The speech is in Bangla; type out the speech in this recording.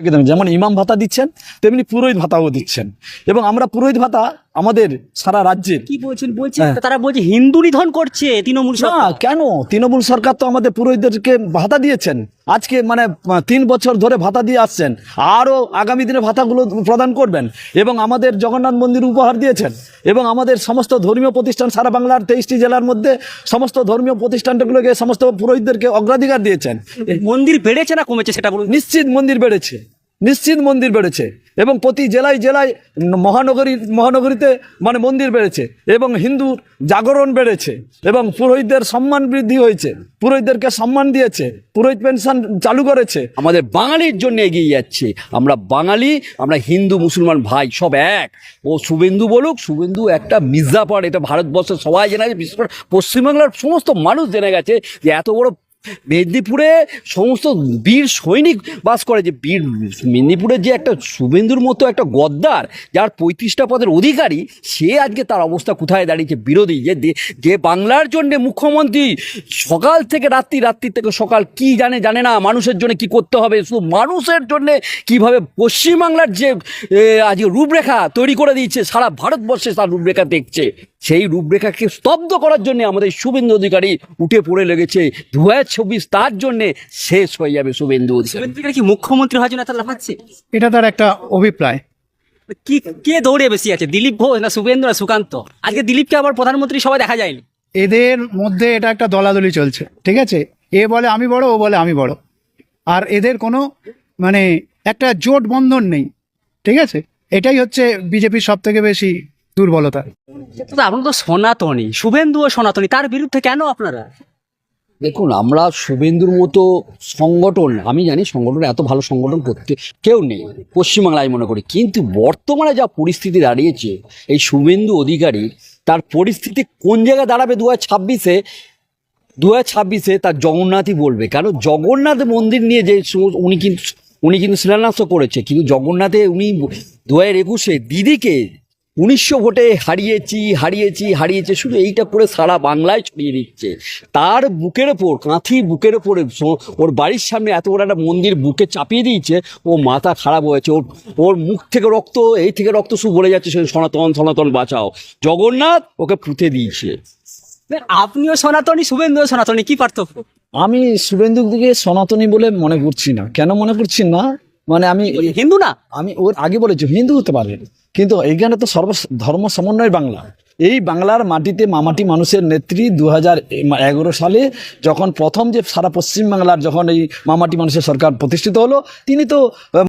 একদম যেমন ইমাম ভাতা দিচ্ছেন তেমনি পুরোহিত ভাতাও দিচ্ছেন। এবং আমরা পুরোহিত ভাতা আমাদের সারা রাজ্যের কি বলছেন? বলছেন তারা বলছে হিন্দু নিধন করছে তৃণমূল না সরকার। কেন? তৃণমূল সরকার তো আমাদের পুরোহিতদেরকে ভাতা দিয়েছেন। আজকে মানে তিন বছর ধরে ভাতা দিয়ে আসছেন। আরও আগামী দিনে ভাতাগুলো প্রদান করবেন। এবং আমাদের জগন্নাথ মন্দির উপহার দিয়েছেন। এবং আমাদের সমস্ত ধর্মীয় প্রতিষ্ঠান সারা বাংলার তেইশটি জেলার মধ্যে সমস্ত ধর্মীয় প্রতিষ্ঠানগুলোকে সমস্ত পুরোহিতদেরকে অগ্রাধিকার দিয়েছেন। মন্দির বেড়েছে না কমেছে সেটা বলুন? নিশ্চিত মন্দির বেড়েছে। নিশ্চিত মন্দির বেড়েছে। এবং প্রতি জেলায় জেলায় মহানগরী, মহানগরীতে মানে মন্দির বেড়েছে এবং হিন্দুর জাগরণ বেড়েছে এবং পুরোহিতদের সম্মান বৃদ্ধি হয়েছে, পুরোহিতদেরকে সম্মান দিয়েছে, পুরোহিত পেনশন চালু করেছে। আমাদের বাঙালির জন্য এগিয়ে যাচ্ছে। আমরা বাঙালি, আমরা হিন্দু, মুসলমান ভাই, সব এক। ও শুভেন্দু বলুক, শুভেন্দু একটা মির্জাপাড় এটা ভারতবর্ষের সবাই জেনে গেছে, বিশেষ করে পশ্চিমবাংলার সমস্ত মানুষ জেনে গেছে যে এত বড় মেদিনীপুরে সমস্ত বীর সৈনিক বাস করে যে বীর মেদিনীপুরের যে একটা শুভেন্দুর মতো একটা গদ্দার, যার পঁয়ত্রিশটা পদের অধিকারী, সে আজকে তার অবস্থা কোথায় দাঁড়িয়েছে বিরোধী? যে যে বাংলার জন্য মুখ্যমন্ত্রী সকাল থেকে রাত্রি রাত্রি থেকে সকাল কি জানে জানে না, মানুষের জন্য কি করতে হবে, শুধু মানুষের জন্যে কীভাবে পশ্চিমবাংলার যে আজকে রূপরেখা তৈরি করে দিয়েছে, সারা ভারতবর্ষে তার রূপরেখা দেখছে। সেই রূপরেখাকে স্তব্ধ করার জন্য আমাদের শুভেন্দু অধিকারী উঠে পড়ে লেগেছে। দু হাজার চব্বিশ তার জন্যে শেষ হয়ে যাবে শুভেন্দু অধিকারী। কি মুখ্যমন্ত্রী হওয়ার জন্য এত লাফাচ্ছে? এটা তার একটা অভিপ্রায়। কি কে দৌড়ে বেশি আছে দিলীপ ঘোষ না শুভেন্দু না সুকান্ত? আজকে দিলীপকে আবার প্রধানমন্ত্রী সবাই দেখা যায়নি। এদের মধ্যে এটা একটা দলাদলি চলছে ঠিক আছে? এ বলে আমি বড় ও বলে আমি বড়। আর এদের কোনো মানে একটা জোট বন্ধন নেই ঠিক আছে? এটাই হচ্ছে বিজেপির সব থেকে বেশি দুর্বলতা। আপনার তো সনাতনী শুভেন্দু ও সনাতনী তার বিরুদ্ধে কেন আপনারা? দেখুন, আমরা শুভেন্দুর মতো সংগঠন, আমি জানি সংগঠন এত ভালো সংগঠন করতে কেউ নেই, পশ্চিমবাংলায় মনে করি। কিন্তু বর্তমানে যা পরিস্থিতি দাঁড়িয়েছে, এই শুভেন্দু অধিকারী, তার পরিস্থিতি কোন জায়গায় দাঁড়াবে দু হাজার ছাব্বিশে? দু হাজার ছাব্বিশে তার জগন্নাথই বলবে। কারণ জগন্নাথ মন্দির নিয়ে যে উনি কিন্তু উনি কিন্তু শিলান্যাসও করেছে। কিন্তু জগন্নাথে উনি দু হাজার একুশে দিদিকে উনিশশো ভোটে হারিয়েছি হারিয়েছি হারিয়েছে শুধু এইটা করে সারা বাংলায় ছড়িয়ে দিচ্ছে। তার বুকের ওপর কাঁথি বুকের ওপরে ওর বাড়ির সামনে এত বড় একটা মন্দির বুকে চাপিয়ে দিয়েছে ও মাথা খারাপ হয়েছে ওর ওর মুখ থেকে রক্ত এই থেকে রক্ত শুধু বলে যাচ্ছে সে সনাতন সনাতন বাঁচাও। জগন্নাথ ওকে পুঁতে দিয়েছে। আপনিও সনাতনী শুভেন্দু সনাতনী কি পার্থক্য? আমি শুভেন্দু দিকে সনাতনী বলে মনে করছি না। কেন মনে করছি না? মানে আমি হিন্দু না? আমি ওর আগে বলেছি হিন্দু হতে পারে। কিন্তু এইখানে তো সর্ব ধর্ম সমন্বয় বাংলা। এই বাংলার মাটিতে মামাটি মানুষের নেত্রী দু এগারো সালে যখন প্রথম যে সারা পশ্চিম বাংলার যখন এই মামাটি মানুষের সরকার প্রতিষ্ঠিত হলো তিনি তো